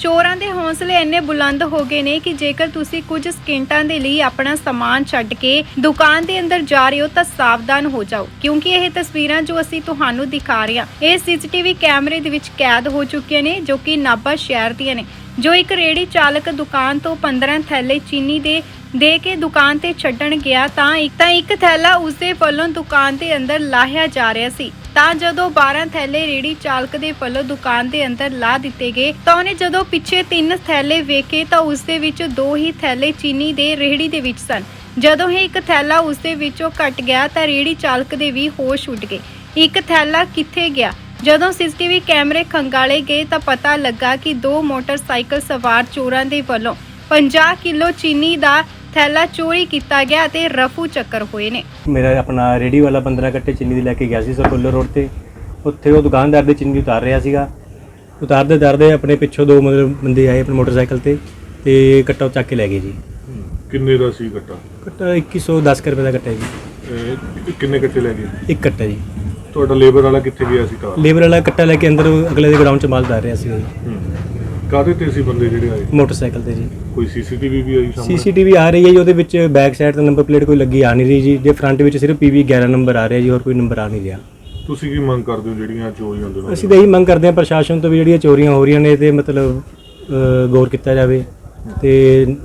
ਚੋਰਾਂ ਦੇ ਹੌਸਲੇ ਇੰਨੇ ਬੁਲੰਦ ਹੋ ਗਏ ਨੇ ਕਿ ਜੇਕਰ ਤੁਸੀਂ ਕੁਝ ਸਕਿੰਟਾਂ ਦੇ ਲਈ ਆਪਣਾ ਸਮਾਨ ਛੱਡ ਕੇ ਦੁਕਾਨ ਦੇ ਅੰਦਰ ਜਾ ਰਹੇ ਹੋ ਤਾਂ ਸਾਵਧਾਨ ਹੋ ਜਾਓ, ਕਿਉਂਕਿ ਇਹ ਤਸਵੀਰਾਂ ਜੋ ਅਸੀਂ ਤੁਹਾਨੂੰ ਦਿਖਾ ਰਹੇ ਹਾਂ, ਇਹ ਸੀਸੀਟੀਵੀ ਕੈਮਰੇ ਦੇ ਵਿੱਚ ਕੈਦ ਹੋ ਚੁੱਕੀਆਂ ਨੇ, ਜੋ ਕਿ ਨਾਭਾ ਸ਼ਹਿਰ ਦੀਆਂ ਨੇ। ਜੋ ਇੱਕ ਰੇੜੀ ਚਾਲਕ ਦੁਕਾਨ ਤੋਂ 15 ਥੈਲੇ ਚੀਨੀ ਦੇ ਦੇ ਕੇ ਦੁਕਾਨ ਤੇ ਛੱਡਣ ਗਿਆ ਤਾਂ ਇੱਕ ਤਾਂ ਇੱਕ ਥੈਲਾ ਉਸਦੇ ਵੱਲੋਂ ਦੁਕਾਨ ਦੇ ਅੰਦਰ ਲਾਹਿਆ ਜਾ ਰਿਹਾ ਸੀ। ਤਾਂ ਜਦੋਂ 12 ਥੈਲੇ ਰੇੜੀ ਚਾਲਕ ਦੇ ਵੱਲੋਂ ਦੁਕਾਨ ਦੇ ਅੰਦਰ ਲਾ ਦਿੱਤੇ ਗਏ, ਤਾਂ ਉਹਨੇ ਜਦੋਂ ਪਿੱਛੇ ਤਿੰਨ ਥੈਲੇ ਵੇਖੇ ਤਾਂ ਉਸਦੇ ਵਿੱਚ ਦੋ ਹੀ ਥੈਲੇ ਚੀਨੀ ਦੇ ਰੇੜੀ ਦੇ ਵਿੱਚ ਸਨ। ਜਦੋਂ ਹੀ ਇੱਕ ਥੈਲਾ ਉਸਦੇ ਵਿੱਚੋਂ ਕੱਟ ਗਿਆ ਤਾਂ ਰੇੜੀ ਚਾਲਕ ਦੇ ਵੀ ਹੋਸ਼ ਉੱਡ ਗਏ। ਇੱਕ ਥੈਲਾ ਕਿੱਥੇ ਗਿਆ? ਜਦੋਂ ਸੀਸੀਟੀਵੀ ਕੈਮਰੇ ਖੰਗਾਲੇ ਗਏ ਤਾਂ ਪਤਾ ਲੱਗਾ ਕਿ ਦੋ ਮੋਟਰਸਾਈਕਲ ਸਵਾਰ ਚੋਰਾਂ ਦੇ ਵੱਲੋਂ 50 ਕਿਲੋ ਚੀਨੀ ਦਾ ਥੈਲਾ ਚੋਰੀ ਕੀਤਾ ਗਿਆ ਅਤੇ ਰਫੂ ਚੱਕਰ ਹੋਏ ਨੇ। ਮੇਰਾ ਆਪਣਾ ਰੇੜੀ ਵਾਲਾ 15 ਕੱਟੇ ਚੀਨੀ ਦੀ ਲੈ ਕੇ ਗਿਆ ਸੀ ਸਰਕੂਲਰ ਰੋਡ ਤੇ। ਉੱਥੇ ਉਹ ਦੁਕਾਨਦਾਰ ਦੇ ਚੀਨੀ ਉਤਾਰ ਰਿਹਾ ਸੀਗਾ। ਉਤਾਰਦੇ ਉਤਾਰਦੇ ਆਪਣੇ ਪਿੱਛੋਂ ਦੋ ਮਤਲਬ ਬੰਦੇ ਆਏ ਆਪਣੇ ਮੋਟਰਸਾਈਕਲ ਤੇ ਤੇ ਕੱਟਾ ਚੱਕ ਕੇ ਲੈ ਗਏ ਜੀ। ਕਿੰਨੇ ਦਾ ਸੀ ਗੱਟਾ ਕੱਟਾ 2110 ਕੁ ਰੁਪਏ ਦਾ ਕੱਟਾ ਜੀ। ਇਹ ਕਿੰਨੇ ਕੱਟੇ ਲੈ ਗਏ? ਇੱਕ ਕੱਟਾ ਜੀ। ਤੁਹਾਡਾ ਲੇਬਰ ਵਾਲਾ ਕਿੱਥੇ ਗਿਆ ਸੀ ਕਾਰ ਲੇਬਰ ਵਾਲਾ ਕੱਟਾ ਲੈ ਕੇ ਅੰਦਰ ਅਗਲੇ ਦੇ ਗਰਾਊਂਡ 'ਚ ਮਾਲ ਉਤਾਰ ਰਿਹਾ ਸੀਗਾ ਜੀ। ਕਾਹਦੇ ਤੇ ਸੀ ਬੰਦੇ ਜਿਹੜੇ ਆਏ? ਮੋਟਰਸਾਈਕਲ ਤੇ ਜੀ। ਕੋਈ ਸੀਸੀਟੀਵੀ ਵੀ ਆਈ ਸਾਹਮਣੇ? ਸੀਸੀਟੀਵੀ ਆ ਰਹੀ ਹੈ ਜੀ ਉਹਦੇ ਵਿੱਚ ਬੈਕ ਸਾਈਡ ਤੇ ਨੰਬਰ ਪਲੇਟ ਕੋਈ ਲੱਗੀ ਆ ਨਹੀਂ ਰਹੀ ਜੀ ਜੇ ਫਰੰਟ ਵਿੱਚ ਸਿਰਫ ਪੀਵੀ 11 ਨੰਬਰ ਆ ਰਿਹਾ ਜੀ ਹੋਰ ਕੋਈ ਨੰਬਰ ਆ ਨਹੀਂ ਰਿਹਾ। ਤੁਸੀਂ ਕੀ ਮੰਗ ਕਰਦੇ ਹੋ ਜਿਹੜੀਆਂ ਚੋਰੀਆਂ ਦੇ ਨਾਲ ਅਸੀਂ ਤਾਂ ਇਹੀ ਮੰਗ ਕਰਦੇ ਹਾਂ ਪ੍ਰਸ਼ਾਸਨ ਤੋਂ ਵੀ ਜਿਹੜੀਆਂ ਚੋਰੀਆਂ ਹੋ ਰਹੀਆਂ ਨੇ ਤੇ ਮਤਲਬ ਅ, ਗੌਰ ਕੀਤਾ ਜਾਵੇ ਤੇ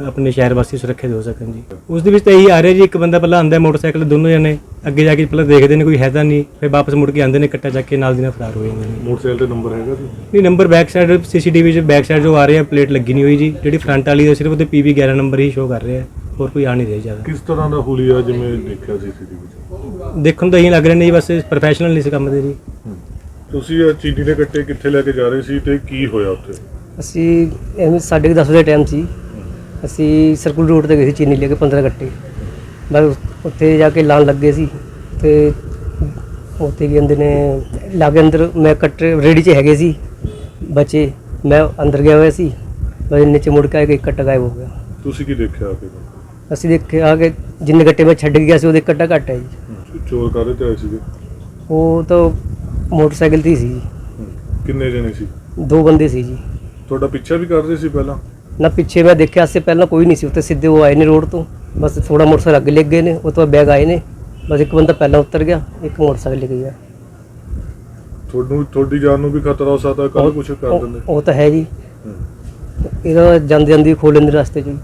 ਆਪਣੇ ਸ਼ਹਿਰ ਵਾਸੀ ਸੁਰੱਖਿਅਤ ਹੋ ਸਕਣ ਜੀ। ਉਸ ਦੇ ਵਿੱਚ ਤਾਂ ਇਹੀ ਆ ਰਿਹਾ ਜੀ ਇੱਕ ਬੰਦਾ ਪਹਿਲਾਂ ਆਂਦਾ ਮੋਟਰਸਾਈਕਲ ਤੇ ਦੋਨੋਂ ਜਣੇ ਅੱਗੇ ਜਾ ਕੇ ਪਹਿਲਾਂ ਦੇਖਦੇ ਨੇ ਕੋਈ ਹੈ ਤਾਂ ਨਹੀਂ ਫਿਰ ਵਾਪਸ ਮੁੜ ਕੇ ਆਂਦੇ ਨੇ ਕੱਟਾ ਚੱਕ ਕੇ ਨਾਲ ਦੀ ਨਾਲ ਫਰਾਰ ਹੋ ਜਾਂਦੇ ਨੇ। ਮੋਟਰਸਾਈਕਲ ਤੇ ਨੰਬਰ ਹੈਗਾ ਸੀ ਨਹੀਂ ਨੰਬਰ ਬੈਕ ਸਾਈਡ ਸੀਸੀਟੀਵੀ 'ਚ ਬੈਕ ਸਾਈਡ ਜੋ ਆ ਰਿਹਾ ਪਲੇਟ ਲੱਗੀ ਨਹੀਂ ਹੋਈ ਜੀ। ਜਿਹੜੀ ਫਰੰਟ ਵਾਲੀ ਹੈ ਸਿਰਫ ਉਹਦੇ ਪੀਵੀ 11 ਨੰਬਰ ਹੀ ਸ਼ੋ ਕਰ ਰਿਹਾ ਹੋਰ ਕੋਈ ਆ ਨਹੀਂ ਰਿਹਾ ਜ਼ਿਆਦਾ। ਕਿਸ ਤਰ੍ਹਾਂ ਦਾ ਹੁਲੀਆ ਜਿਵੇਂ ਦੇਖਿਆ ਸੀਸੀਟੀਵੀ 'ਚ? ਦੇਖਣ ਤਾਂ ਇਹੀ ਲੱਗ ਰਿਹਾ ਨਹੀਂ ਬਸ ਪ੍ਰੋਫੈਸ਼ਨਲ ਨਹੀਂ ਇਸ ਕੰਮ ਦੇ ਜੀ। ਤੁਸੀਂ ਇਹ ਚੀਨੀ ਦੇ ਕੱਟੇ ਕਿੱਥੇ ਲੈ ਕੇ ਜਾ ਰਹੇ ਸੀ ਤੇ ਕੀ ਹੋਇਆ ਉੱਥੇ? ਅਸੀਂ ਐਵੇਂ ਸਾਢੇ ਕੁ ਦਸ ਵਜੇ ਟਾਈਮ ਸੀ। ਅਸੀਂ ਸਰਕੂਲ ਰੋਡ ਤੇ ਗਏ ਸੀ ਚੀਨੀ ਲੈ ਕੇ 15 ਗੱਟੇ। ਬਸ ਉੱਥੇ ਜਾ ਕੇ ਲਾਣ ਲੱਗੇ ਸੀ ਤੇ ਉੱਥੇ ਕੀ ਕਹਿੰਦੇ ਨੇ ਲਾਗੇ ਅੰਦਰ ਮੈਂ ਕੱਟੇ ਰੇੜੀ 'ਚ ਹੈਗੇ ਸੀ ਬੱਚੇ ਮੈਂ ਅੰਦਰ ਗਿਆ ਹੋਇਆ ਸੀ ਬਸ ਨੀਚੇ ਮੁੜ ਕੇ ਆ ਕੇ ਇੱਕ ਕੱਟਾ ਗਾਇਬ ਹੋ ਗਿਆ। ਤੁਸੀਂ ਕੀ ਦੇਖਿਆ ਆ ਕੇ? ਅਸੀਂ ਦੇਖਿਆ ਕਿ ਜਿੰਨੇ ਗੱਟੇ ਮੈਂ ਛੱਡ ਗਿਆ ਸੀ ਉਹਦੇ ਕੱਟਾ ਘੱਟ ਹੈ ਜੀ। ਚੋਰ ਕਾਹਦੇ ਤੇ ਆਏ ਸੀਗੇ? ਉਹ ਤਾਂ ਮੋਟਰਸਾਈਕਲ ਤੇ ਹੀ ਸੀ। ਕਿੰਨੇ ਜਣੇ ਸੀ? ਦੋ ਬੰਦੇ ਸੀ ਜੀ। ਤੁਹਾਡਾ ਪਿੱਛਾ ਵੀ ਕਰਦੇ ਸੀ ਪਹਿਲਾਂ? ਨਾ ਪਿੱਛੇ ਮੈਂ ਦੇਖਿਆ ਸੇ ਪਹਿਲਾਂ ਕੋਈ ਨਹੀਂ ਸੀ ਉੱਤੇ ਸਿੱਧੇ ਉਹ ਆਏ ਨੇ ਰੋਡ ਤੋਂ। ਬਸ ਥੋੜਾ ਮੋਟਰਸਾਈਕਲ ਅੱਗੇ ਲੱਗ ਗਏ ਨੇ ਉਹ ਤੋਂ ਬਾਅਦ ਬੈਗ ਆਏ ਨੇ ਬਸ ਇੱਕ ਬੰਦਾ ਪਹਿਲਾਂ ਉਤਰ ਗਿਆ ਇੱਕ ਮੋਟਰਸਾਈਕਲ ਲੈ ਗਿਆ ਤੁਹਾਨੂੰ ਤੁਹਾਡੀ ਜਾਨ ਨੂੰ ਵੀ ਖਤਰਾ ਹੋ ਸਕਦਾ ਕੱਲ ਕੁਝ ਕਰ ਦਿੰਦੇ ਉਹ ਤਾਂ ਹੈ ਜੀ। ਇਹਦਾ ਜਾਂਦੇ ਜਾਂਦੇ ਖੋਲ ਲੈਂਦੇ ਰਸਤੇ 'ਚ।